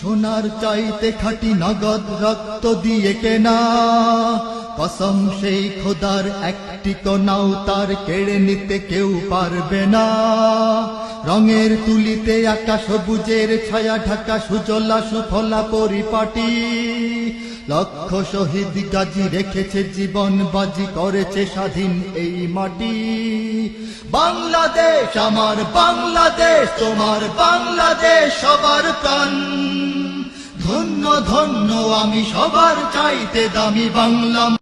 সোনার চাইতে খাটি নগদ রক্ত দিয়ে কেনা। কসম সেই খোদার একটি কোনাও তার কেড়ে নিতে কেউ পারবে না। রঙের তুলিতে আকাশ সবুজের ছায়া ঢাকা, সুজলা সুফলা পরিপাটি। লক্ষ শহীদ গাজী রেখেছে জীবন, বাজি করেছে স্বাধীন এই মাটি। বাংলাদেশ আমার বাংলাদেশ, তোমার বাংলাদেশ সবার প্রাণ। ধন্য ধন্য, আমি সবার চাইতে দামি বাংলা